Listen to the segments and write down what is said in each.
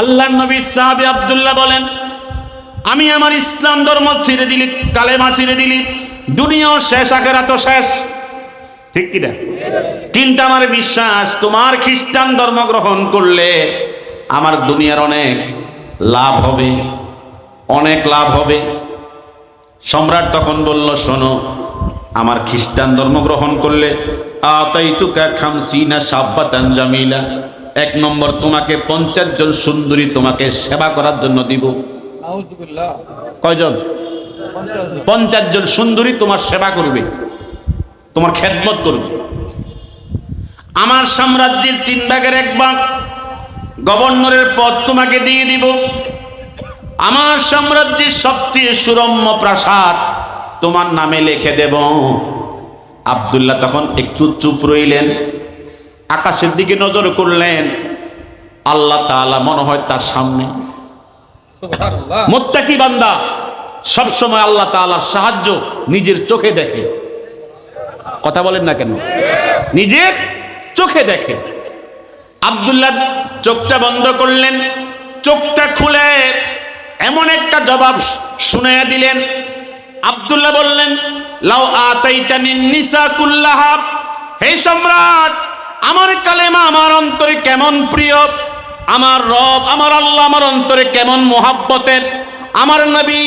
আল্লাহ নবী সাহাবি আব্দুল্লাহ বলেন, আমি আমার ইসলাম ধর্ম ছেড়ে দিলি, কালেমা ছেড়ে দিলি, দুনিয়াও শেষ আখেরা তো শেষ। ঠিক কিনা? কিন্তু আমার বিশ্বাস, তোমার খ্রিস্টান ধর্ম গ্রহণ করলে আমার দুনিয়ার অনেক লাভ হবে, অনেক লাভ হবে। সম্রাট তখন বলল, শোনো, আমার খ্রিস্টান ধর্ম গ্রহণ করলে আতাইতুকা খামসিনা সাব্বাতান জামিলা। এক নম্বর তোমাকে পঞ্চাশ জন সুন্দরী তোমাকে সেবা করার জন্য দিব। কয়জন? পঞ্চাশ জন সুন্দরী তোমার সেবা করবে তোমার খেদমত করবে। আমার সাম্রাজ্যের তিন ভাগের এক ভাগ গভর্নরের পদ তোমাকে দিয়ে দিব। আমার সাম্রাজ্যের সবচেয়ে সুরম্য প্রাসাদ তোমার নামে লিখে দেব। আব্দুল্লাহ তখন একটু চুপ রইলেন। আকাশের দিকে নজর করলেন। আল্লাহ তাআলা মনে হয় তার সামনে। সুবহানাল্লাহ। মোত্তাকি বান্দা সবসময় আল্লাহ তাআলার সাহায্য নিজের চোখে দেখে। কথা বলেন না কেন? নিজের চোখে দেখে। আব্দুল্লাহ চোখটা বন্ধ করলেন চোখটা খুলে এমন একটা জবাব শুনে দিলেন। আব্দুল্লাহ বললেন লাউ আতাইতানি নিসা কুল্লাহা। হে সম্রাট আমার কালেমা আমার অন্তরে কেমন প্রিয়? আমার রব, আমার আল্লাহ আমার অন্তরে কেমন মোহাব্বতের? আমার নবী,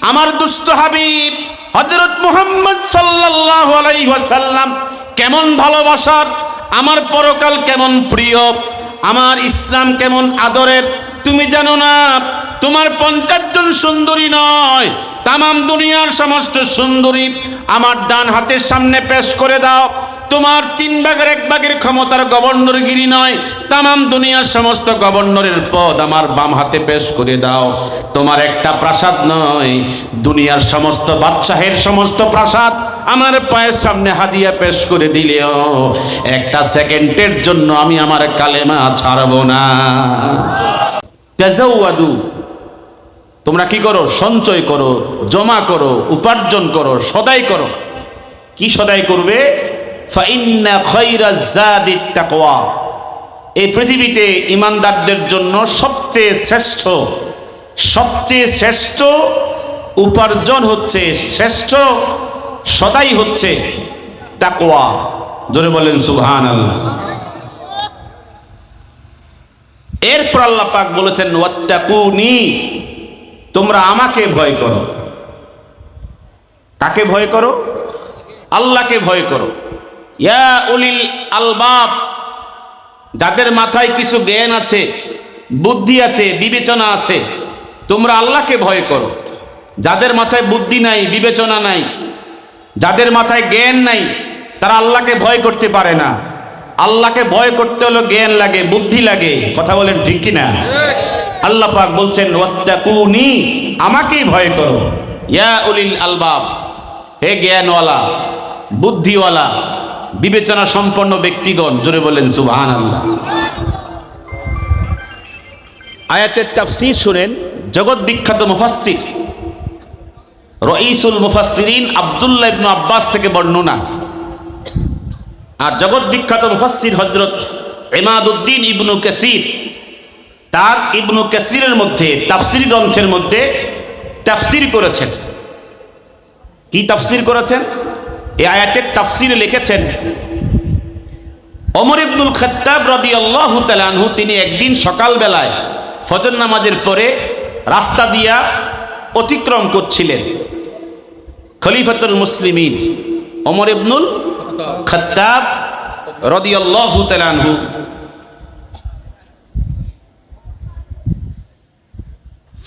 আমার দুস্থ হাবিব, হযরত মুহাম্মদ সাল্লাল্লাহু আলাইহি ওয়াসাল্লাম কেমন ভালোবাসার? আমার পরকাল কেমন প্রিয়? আমার ইসলাম কেমন আদরের? তুমি জানো না, তোমার পঞ্চাশ জন সুন্দরী নয়, তামাম দুনিয়ার সমস্ত সুন্দরী আমার ডান হাতের সামনে পেশ করে দাও। তোমার তিন ভাগের এক ভাগের ক্ষমতার গভর্নরগিরি নয়। তামাম দুনিয়ার সমস্ত গভর্নরের পদ আমার বাম হাতে পেশ করে দাও। তোমার একটা প্রাসাদ নয়, দুনিয়ার সমস্ত বাদশাহের সমস্ত প্রাসাদ আমার পায়ের সামনে হাদিয়া পেশ করে দিলেও একটা সেকেন্ডের জন্য আমি আমার কালেমা ছাড়ব না। তোমরা কি করো? সঞ্চয় করো, জমা করো, উপার্জন করো, সদাই করো। কি সদাই করবে? এই পৃথিবীতে ইমানদারদের জন্য সবচেয়ে শ্রেষ্ঠ সবচেয়ে শ্রেষ্ঠ উপার্জন হচ্ছে, শ্রেষ্ঠ সদাই হচ্ছে তাকওয়া। ধরে বলেন সুবহান আল্লাহ এরপর আল্লাহ পাক বলেছেন, ওয়াত্তাকুনি, তোমরা আমাকে ভয় করো। কাকে ভয় করো? আল্লাহকে ভয় করো। ইয়া উলিল আলবাব, যাদের মাথায় কিছু জ্ঞান আছে, বুদ্ধি আছে, বিবেচনা আছে, তোমরা আল্লাহকে ভয় করো। যাদের মাথায় বুদ্ধি নাই, বিবেচনা নাই, যাদের মাথায় জ্ঞান নাই, তারা আল্লাহকে ভয় করতে পারে না। আল্লাহকে ভয় করতে হলো জ্ঞান লাগে, বুদ্ধি লাগে। কথা বলেন ঠিক কি না আল্লাহ পাক বলছেন, ওয়াত্তাকুনি, আমাকেই ভয় করো। ইয়া উলিল আলবাব, হে জ্ঞানওয়ালা, বুদ্ধিওয়ালা বিবেচনা সম্পন্ন ব্যক্তিগণ, জোরে বলেন সুবহান আল্লাহ আয়াতের তাফসীর শুনেন জগৎ বিখ্যাত মুফাসসির, রঈসুল মুফাসসিরিন আব্দুল্লাহ ইবনু আব্বাস থেকে বর্ণনা। আর জগৎ বিখ্যাত মুফাসসির হযরত ইমাদউদ্দিন ইবনু কাসির, তার ইবনু কাসিরের মধ্যে, তাফসির গ্রন্থের মধ্যে তাফসির করেছেন। কি তাফসির করেছেন? এই আয়াতের তাফসিরে লিখেছেন অমর ইবনুল খত্তাব রাদিয়াল্লাহু তাআলা আনহু, তিনি একদিন সকালবেলায় ফজর নামাজের পরে রাস্তা দিয়া অতিক্রম করছিলেন। খলিফাতুল মুসলিমিন অমর ইবনুল খত্তাব রাদিয়াল্লাহু তাআলা আনহু।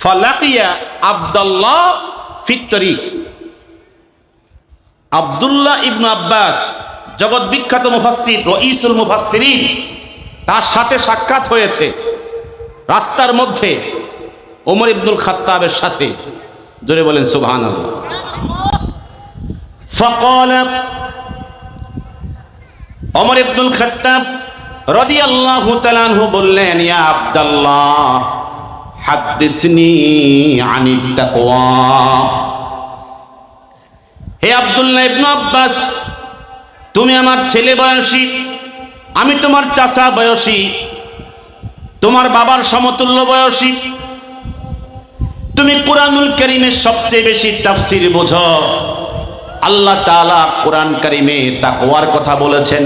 ফালাকিয়া আব্দুল্লাহ ফিত্তরিক আবদুল্লাহ ইবনু আব্বাস, জগৎ বিখ্যাত মুফাসির রঈসুল মুফাসির তার সাথে সাক্ষাৎ হয়েছে রাস্তার মধ্যে ওমর ইবনুল খাত্তাবের সাথে। জোরে বলেন সুবহান অমর ইবনুল খাত্তাব রদি আল্লাহ বললেন, ইয়া আব্দাল্লাহ, হাদ্দিসনি আনিত তাকওয়া। হে আব্দুল্লাহ ইবনু আব্বাস তুমি আমার ছেলে বয়সী আমি তোমার চাচা বয়সী তোমার বাবার সমতুল্য বয়সী। তুমি কোরআনুল করিমের সবচেয়ে বেশি তাফসির বোঝো। আল্লাহ তাআলা কোরআন কারিমে তাকওয়ার কথা বলেছেন।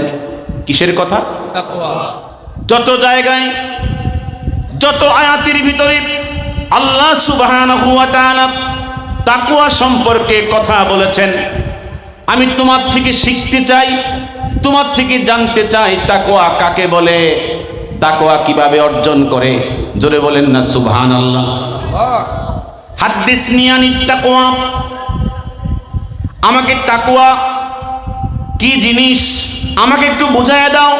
কিসের কথা? তাকওয়া। যত জায়গায় যত আয়াতের ভিতরে আল্লাহ সুবহানাহু তাকওয়া সম্পর্কে কথা বলেছেন। আমি তোমার থেকে শিখতে চাই, তোমার থেকে জানতে চাই তাকওয়া কাকে বলে তাকওয়া কীভাবে অর্জন করে। জোরে বলেন না, সুবহানাল্লাহ। আল্লাহ হাদ্দিস নিয়ানি তাকওয়া আমাকে তাকওয়া কি জিনিস? আমাকে একটু বুঝায় দাও।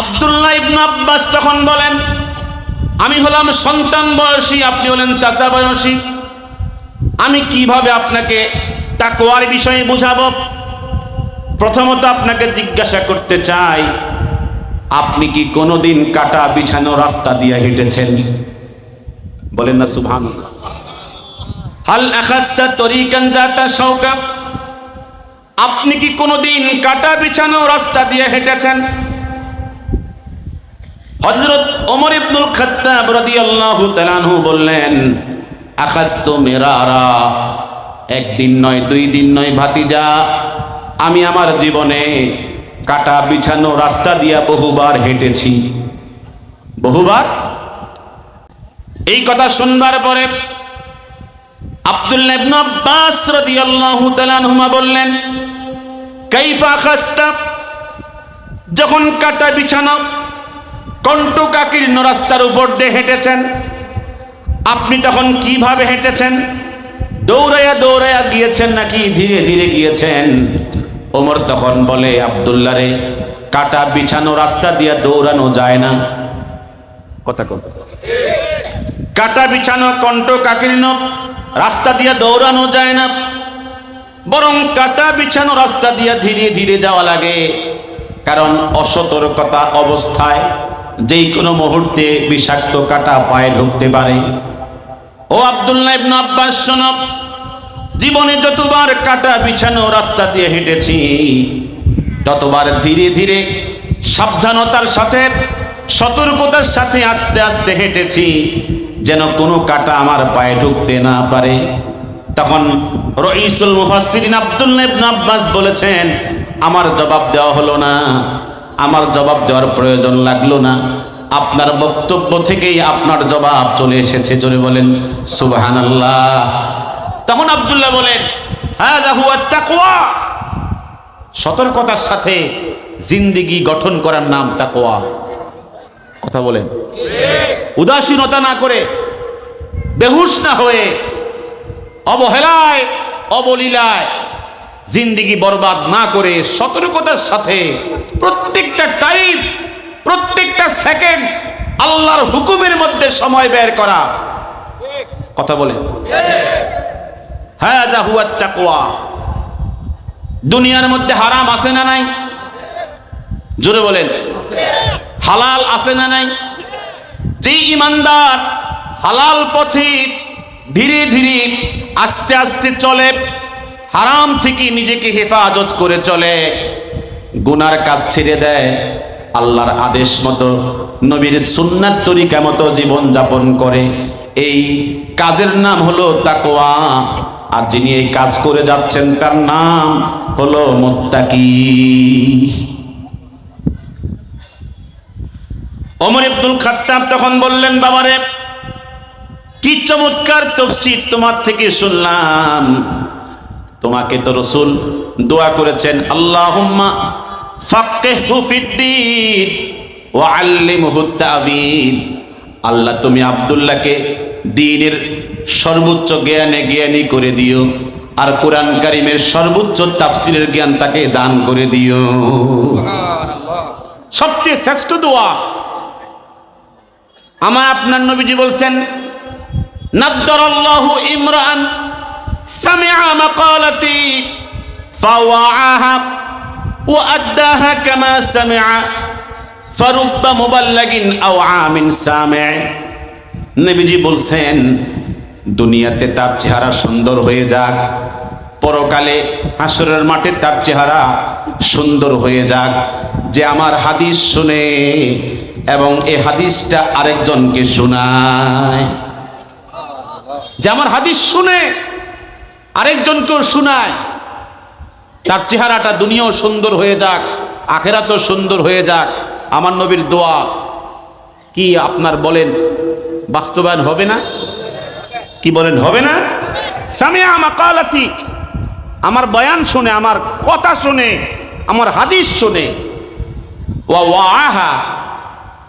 আব্দুল্লাহ ইবনে আব্বাস তখন বলেন আমি হলাম সন্তান বয়সী, আপনি হলেন চাচা বয়সী। আমি কীভাবে আপনাকে তাকওয়ার বিষয়ে বুঝাবো? প্রথমত আপনাকে জিজ্ঞাসা করতে চাই, আপনি কি কোনোদিন কাটা বিছানো রাস্তা দিয়ে হেঁটেছেন? বলেন না সুবহান হাল আখাস্তা তরিকান জাতা শৌকা আপনি কি কোনোদিন কাটা বিছানো রাস্তা দিয়ে হেঁটেছেন? হযরত ওমর ইবনুল খাত্তাব রাদিয়াল্লাহু তাআলা আনহু বললেন আখাস্তু মিরারা, একদিন নয়, দুই দিন নয় ভাতিজা, আমি আমার জীবনে কাটা বিছানো রাস্তা দিয়া বহুবার হেঁটেছি। বহুবার? এই কথা শুনবার পরে আব্দুল্লাহ ইবনে আব্বাস রাদিয়াল্লাহু তাআলা আনহুমা বললেন, কাইফা খাস্তা যখন কাটা বিছানো কণ্টকাকীর্ণ রাস্তার উপর দিয়ে হেঁটেছেন। আপনি তখন কীভাবে হেঁটেছেন? দৌড়াইয়া দৌড়াইয়া গিয়েছেন নাকি ধীরে ধীরে গিয়েছেন? ওমর তখন বলে, আব্দুল্লাহ রে, কাটা বিছানো রাস্তা দিয়ে দৌড়ানো যায় না। কথা কন। কাটা বিছানো কণ্ঠ কাকীর্ণ রাস্তা দিয়ে দৌড়ানো যায় না। বরং কাটা বিছানো রাস্তা দিয়ে ধীরে ধীরে যাওয়া লাগে। কারণ অসতর্কতা অবস্থায় যেই কোনো মুহূর্তে বিষাক্ত কাটা পায়ে ঢুকতে পারে। ও আব্দুল্লাহ ইবনে আব্বাস, শোনো। জীবনে যতবার কাটা বিছানো রাস্তা দিয়ে হেঁটেছি, ততবার ধীরে ধীরে সাবধানতার সাথে, সতর্কতার সাথে আস্তে আস্তে হেঁটেছি, যেন কোনো কাটা আমার পায়ে ঢুকতে না পারে। তখন রইসুল মুফাসসিরিন আব্দুল্লাহ ইবনে আব্বাস বলেছেন, আমার জবাব দেওয়া হলো না। আমার জবাব দেওয়ার প্রয়োজন লাগল না। আপনার বক্তব্য থেকেই আপনার জবাব চলে এসেছে, জোরে বলেন, সুবহানাল্লাহ। তখন আব্দুল্লাহ বলেন হ্যাঁ সতর্কতার সাথে জিন্দিগি গঠন করার নাম তাকওয়া। কথা বলেন। উদাসীনতা না করে, বেহুশ না হয়ে, অবহেলায়, অবলীলায় জিন্দিগি বরবাদ না করে সতর্কতার সাথে প্রত্যেকটা টাইম প্রত্যেকটা সেকেন্ড আল্লাহর হুকুমের মধ্যে সময় ব্যয় করা। কথা বলে। হ্যাঁ দুনিয়ার মধ্যে হারাম আছে না নাই? জোরে বলেন। হালাল আছে না নাই? যে ইমানদার হালাল পথে ধীরে ধীরে আস্তে আস্তে চলে হারাম থেকে নিজেকে হেফাজত করে চলে। গুনার কাজ ছেড়ে দেয় আল্লাহর আদেশ মতো, নবীর সুন্নাত তরিকা মতো জীবন যাপন করে। এই কাজের নাম হলো তাকওয়া। আর যিনি এই কাজ করে যাচ্ছেন, তার নাম হলো মোত্তাকি। ওমর ইবনুল খাত্তাব তখন বললেন, বাবারে, কি চমৎকার তফসির তোমার থেকে শুনলাম। তোমাকে তো রসুল দোয়া করেছেন তাবিল আল্লাহ, তুমি আব্দুল্লাহকে দ্বীনের সর্বোচ্চ জ্ঞানে জ্ঞানী করে দিও আর কোরআন কারিমের সর্বোচ্চ তাফসিরের জ্ঞান তাকে দান করে দিও। সবচেয়ে শ্রেষ্ঠ দোয়া আমার আপনার নবীজি বলছেন, নাদ্দারাল্লাহু ইমরান মাকালাতি, ফাওয়াআহা ওয়া আদ্দাহা কামা সামিআ, ফারুব্ব মুবাল্লাগিন আও আমিন সামি' নবীজি বলছেন, দুনিয়াতে তার চেহারা সুন্দর হয়ে যাক, পরকালে হাসরের মাঠে তার চেহারা সুন্দর হয়ে যাক, যে আমার হাদিস শুনে এবং এ হাদিসটা আরেকজনকে শোনায়। যে আমার হাদিস শুনে আরেকজনকেও শোনায়। তার চেহারাটা দুনিয়াও সুন্দর হয়ে যাক, আখেরাতও সুন্দর হয়ে যাক। আমার নবীর দোয়া কি আপনার বলেন? বাস্তবায়ন হবে না? কি বলেন, হবে না? আমার বয়ান শুনে, আমার কথা শুনে, আমার হাদিস শুনে, ওয়া ওয়াহা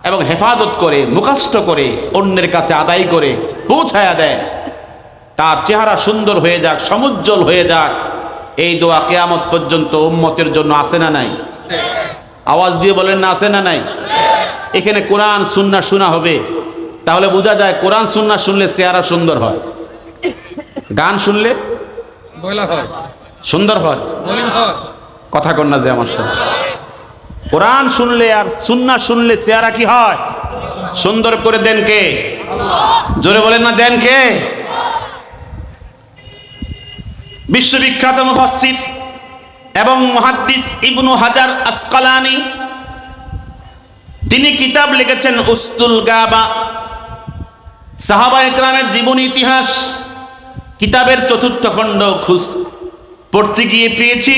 এবং হেফাজত করে মুখাস্ত করে, অন্যের কাছে আদায় করে, পৌঁছায়া দেয়। তার চেহারা সুন্দর হয়ে যাক সমুজ্জ্বল হয়ে যাক। এই দোয়া কেয়ামত পর্যন্ত উম্মতের জন্য আসে না নাই? আওয়াজ দিয়ে বলেন না আসে না নাই? এখানে কোরআন সুন্না শোনা হবে। তাহলে বোঝা যায় কোরআন সুন্না শুনলে চেহারা সুন্দর হয়। গান শুনলে? হয়। সুন্দর হয়? কথা কর না যে আমার সাথে। কোরআন শুনলে আর সুন্না শুনলে চেহারা কি হয়? সুন্দর করে দেন কে? জোরে বলেন না দেন কে? বিশ্ববিখ্যাত মুফাসসির এবং মুহাদ্দিস ইবনু হাজার আসকালানি। তিনি কিতাব লিখেছেন উস্তুল গাবা। সাহাবা একরামের জীবনী ইতিহাস, কিতাবের চতুর্থ খণ্ড খুঁজ পড়তে গিয়ে পেয়েছি।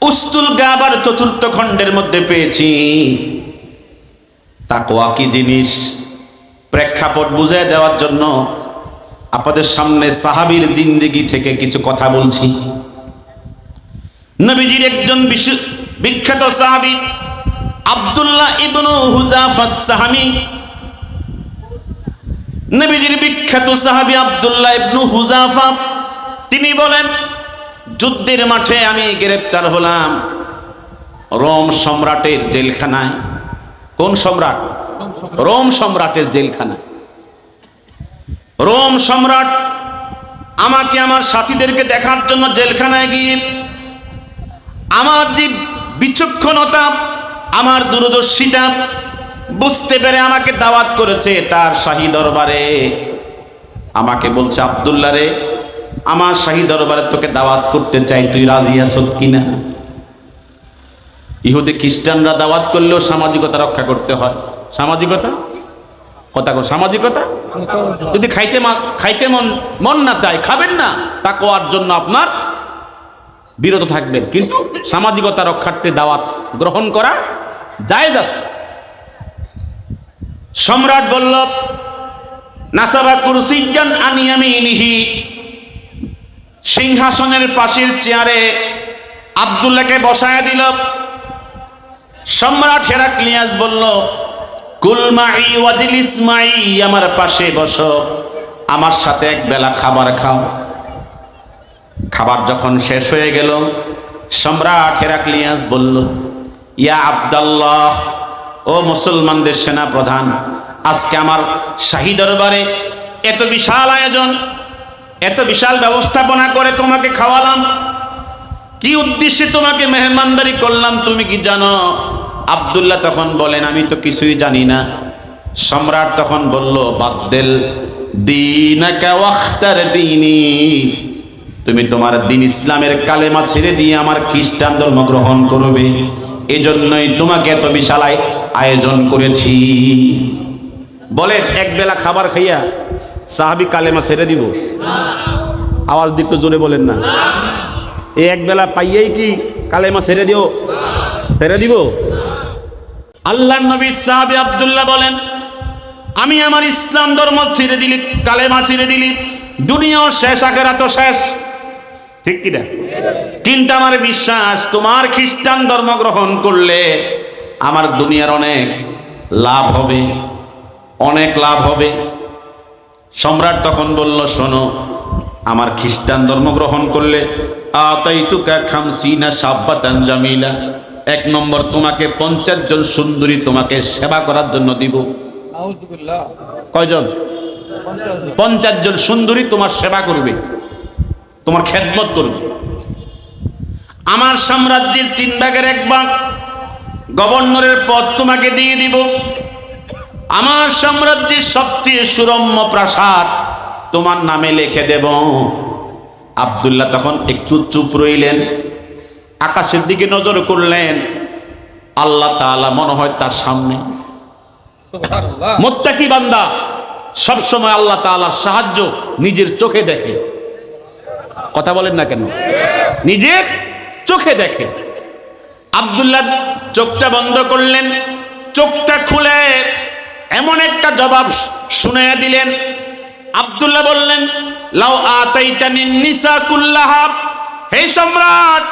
উস্তুল গাবার চতুর্থ খণ্ডের মধ্যে পেয়েছি। তাকোয়া কি জিনিস? প্রেক্ষাপট বুঝিয়ে দেওয়ার জন্য আপনাদের সামনে সাহাবীর জিন্দেগি থেকে কিছু কথা বলছি। নবীজির একজন বিখ্যাত সাহাবী আব্দুল্লাহ ইবনু হুজাফা সাহামি। নবীজির বিখ্যাত সাহাবী আব্দুল্লাহ ইবনু হুজাফা তিনি বলেন, যুদ্ধের মাঠে আমি গ্রেপ্তার হলাম রোম সম্রাটের জেলখানায়। কোন সম্রাট? রোম সম্রাটের জেলখানায়। রোম সম্রাট আমাকে আমার সাথীদেরকে দেখার জন্য জেলখানায় গিয়ে আমার যে বিচক্ষণতা, আমার দূরদর্শিতা বুঝতে পেরে আমাকে দাওয়াত করেছে তার শাহী দরবারে। আমাকে বলছে আবদুল্লা রে, আমার শাহী দরবারে তোকে দাওয়াত করতে চাই, তুই রাজি আছত কিনা? ইহুদি খ্রিস্টানরা দাওয়াত করলেও সামাজিকতা রক্ষা করতে হয়। সামাজিকতা? কথা কর সামাজিকতা যদি খাইতে খাইতে মন মন না চায়, খাবেন না, তা কোয়ার জন্য আপনার বিরত থাকবেন। কিন্তু সামাজিকতা রক্ষার্থে দাওয়াত গ্রহণ করা জায়েজ আছে। সম্রাট বলল নাসাবা কুরসিজান আনিয়ামিনিহি সিংহাসনের পাশের চেয়ারে আব্দুল্লাহকে বসায় দিল। সম্রাট হেরাক্লিয়াস বলল কুলমাই ওয়াজিলিস মাই, আমার পাশে বসো, আমার সাথে এক বেলা খাবার খাও। খাবার যখন শেষ হয়ে গেল, সম্রাট হেরাক্লিয়াস বলল, ইয়া আব্দাল্লাহ, ও মুসলমানদের সেনা প্রধান আজকে আমার শাহী দরবারে এত বিশাল আয়োজন, এত বিশাল ব্যবস্থাপনা করে তোমাকে খাওয়ালাম। কি উদ্দেশ্যে তোমাকে মেহমানদারি করলাম, তুমি কি জানো? আব্দুল্লাহ তখন বলেন, আমি তো কিছুই জানি না। সম্রাট তখন বলল, বাদ্দেল দিনী। তুমি তোমার দিন ইসলামের কালেমা ছেড়ে দিয়ে আমার খ্রিস্টান ধর্ম গ্রহণ করবে। এজন্যই তোমাকে এত বিশালায় আয়োজন করেছি। বলেন, এক বেলা খাবার খাইয়া সাহাবি কালেমা ছেড়ে দিব? আওয়াজ দিতে জোরে বলেন না। এই এক বেলা পাইয়েই কি কালেমা ছেড়ে দিও? ছেড়ে দিব? আল্লাহ নবী সাহাবি আব্দুল্লাহ বলেন, আমি আমার ইসলাম ধর্ম ছেড়ে দিলি, কালেমা ছেড়ে দিলি দুনিয়াও শেষ আখেরা তো শেষ। ঠিক কিনা? কিন্তু আমার বিশ্বাস, তোমার খ্রিস্টান ধর্ম গ্রহণ করলে আমার দুনিয়ার অনেক লাভ হবে, অনেক লাভ হবে। সম্রাট তখন বলল, শোনো, আমার খ্রিস্টান ধর্ম গ্রহণ করলে আতাইতুকা খামসিনা সাব্বাতান জামিলা। এক নম্বর তোমাকে পঞ্চাশ জন সুন্দরী তোমাকে সেবা করার জন্য দিব। কয়জন? পঞ্চাশ জন সুন্দরী তোমার সেবা করবে তোমার খেদমত করবে। আমার সাম্রাজ্যের তিন ভাগের এক ভাগ গভর্নরের পদ তোমাকে দিয়ে দিব। আমার সাম্রাজ্যের সবচেয়ে সুরম্য প্রাসাদ তোমার নামে লিখে দেব। আব্দুল্লাহ তখন একটু চুপ রইলেন। আকাশের দিকে নজর করলেন। আল্লাহ তাআলা মনে হয় তার সামনে। মোত্তাকি বান্দা সবসময় আল্লাহ তাআলার সাহায্য নিজের চোখে দেখে। কথা বলেন না কেন? নিজের চোখে দেখে। আব্দুল্লাহ চোখটা বন্ধ করলেন চোখটা খুলে এমন একটা জবাব শুনে দিলেন। আব্দুল্লাহ বললেন লাউ আতাইতানি নিসা কুল্লাহা। হে সম্রাট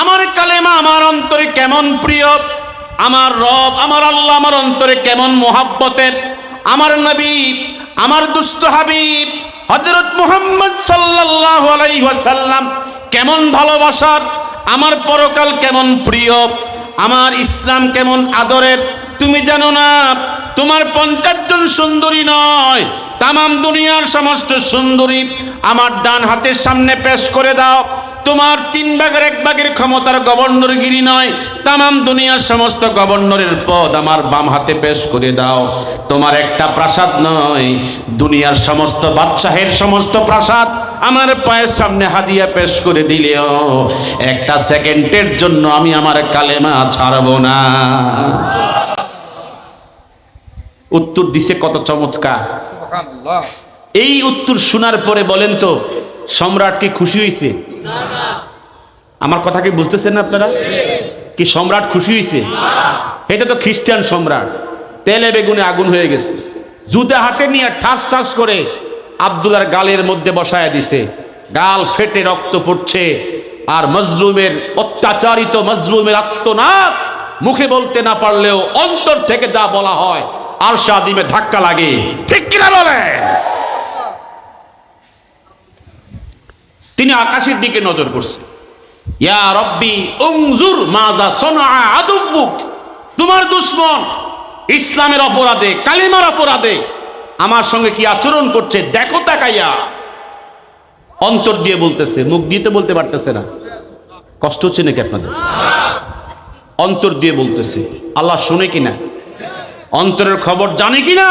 আমার কালেমা আমার অন্তরে কেমন প্রিয়? আমার রব, আমার আল্লাহ আমার অন্তরে কেমন মোহাব্বতের? আমার নবী, আমার দুস্থ হাবিব, হযরত মুহাম্মদ সাল্লাল্লাহু আলাইহি ওয়াসাল্লাম কেমন ভালোবাসার? আমার পরকাল কেমন প্রিয়? আমার ইসলাম কেমন আদরের? তুমি জানো না, তোমার পঞ্চাশ জন সুন্দরী নয়, তামাম দুনিয়ার সমস্ত সুন্দরী আমার ডান হাতের সামনে পেশ করে দাও। তোমার তিন ভাগের এক ভাগের ক্ষমতার গভর্নরগিরি নয় তামাম দুনিয়ার সমস্ত গভর্নরের পদ আমার বাম হাতে পেশ করে দাও। তোমার একটা প্রাসাদ নয় দুনিয়ার সমস্ত বাদশাহের সমস্ত প্রাসাদ আমার পায়ের সামনে হাদিয়া পেশ করে দিলেও একটা সেকেন্ডের জন্য আমি আমার কালেমা ছাড়বো না। উত্তর দিছে কত চমৎকার। এই উত্তর শোনার পরে বলেন তো সম্রাট কি খুশি হয়েছে আমার কথা কি বুঝতেছেন না আপনারা? কি সম্রাট খুশি হয়েছে এটা তো খ্রিস্টান সম্রাট। তেলে বেগুনে আগুন হয়ে গেছে। জুতা হাতে নিয়ে ঠাস ঠাস করে আব্দুলার গালের মধ্যে বসায় দিছে। গাল ফেটে রক্ত পড়ছে আর মজলুমের অত্যাচারিত মজলুমের আত্মনাদ মুখে বলতে না পারলেও অন্তর থেকে যা বলা হয় আর সাদিমে ধাক্কা লাগে। ঠিক কিনা বলেন? তিনি আকাশের দিকে নজর করছে। ইয়া তোমার দুশ্মন ইসলামের অপরাধে, কালিমার অপরাধে আমার সঙ্গে কি আচরণ করছে, দেখো তাকাইয়া। অন্তর দিয়ে বলতেছে, মুখ দিয়ে তো বলতে পারতেছে না। কষ্ট হচ্ছে নাকি আপনাদের? অন্তর দিয়ে বলতেছে, আল্লাহ শুনে কিনা? অন্তরের খবর জানে কিনা?